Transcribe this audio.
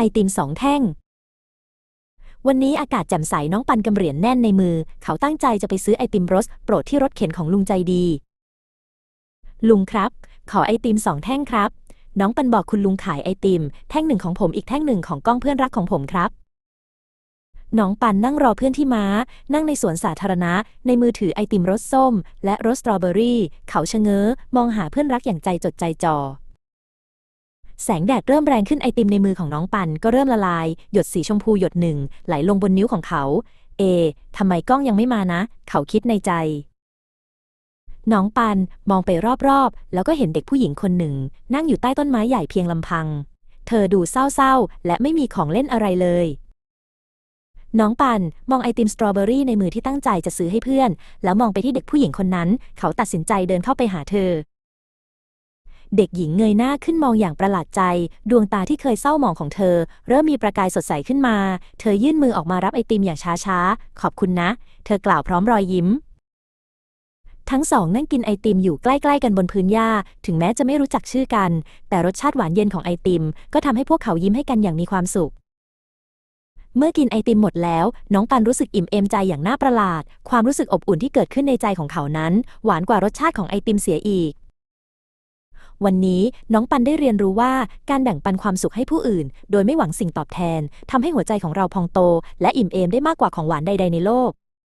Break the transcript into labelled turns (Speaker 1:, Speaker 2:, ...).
Speaker 1: ไอติมสองแท่ง วันนี้อากาศแจ่มใสน้องปันกำเหรียญแน่นในมือ เขาตั้งใจจะไปซื้อไอติมรสโปรดที่รถเข็นของลุงใจดี ลุงครับ ขอไอติมสองแท่งครับ น้องปันบอกคุณลุงขายไอติม แท่งหนึ่งของผมอีกแท่งหนึ่งของก้องเพื่อนรักของผมครับน้องปันนั่งรอเพื่อนที่ม้า นั่งในสวนสาธารณะ ในมือถือไอติมรสส้ม และรสสตรอเบอรี่ เขาชะเง้อ มองหาเพื่อนรักอย่างใจจดใจจ่อ แสงแดดเริ่มแรงขึ้นไอติมในมือของน้องปันก็เริ่มละลาย หยดสีชมพูหยดหนึ่งไหลลงบนนิ้วของเขา เอ ทำไมกล้องยังไม่มานะ เขาคิดในใจ น้องปันมองไปรอบๆ แล้วก็เห็นเด็กผู้หญิงคนหนึ่ง นั่งอยู่ใต้ต้นไม้ใหญ่เพียงลำพัง เธอดูเศร้าๆ และไม่มีของเล่นอะไรเลย น้องปันมองไอติมสตรอเบอรี่ในมือที่ตั้งใจจะซื้อให้เพื่อน แล้วมองไปที่เด็กผู้หญิงคนนั้น เขาตัดสินใจเดินเข้าไปหาเธอ เด็กหญิงเงยหน้าขึ้นมองอย่างประหลาดใจ ดวงตาที่เคยเศร้าหมองของเธอ เริ่มมีประกายสดใสขึ้นมา เธอยื่นมือออกมารับไอติมอย่างช้าๆ ขอบคุณนะ เธอกล่าวพร้อมรอยยิ้ม ทั้งสองนั่งกินไอติมอยู่ใกล้ๆกันบนพื้นหญ้า ถึงแม้จะไม่รู้จักชื่อกัน แต่รสชาติหวานเย็นของไอติม ก็ทำให้พวกเขายิ้มให้กันอย่างมีความสุขเมื่อกินไอติมหมดแล้ว น้องปันรู้สึกอิ่มเอมใจอย่างน่าประหลาด ความรู้สึกอบอุ่นที่เกิดขึ้นในใจของเขานั้น หวานกว่ารสชาติของไอติมเสียอีก วันนี้น้องปันได้เรียนรู้ว่าการแบ่งปันความสุขให้ผู้อื่น โดยไม่หวังสิ่งตอบแทนทำให้หัวใจของเราพองโต และอิ่มเอมได้มากกว่าของหวานใดๆในโลก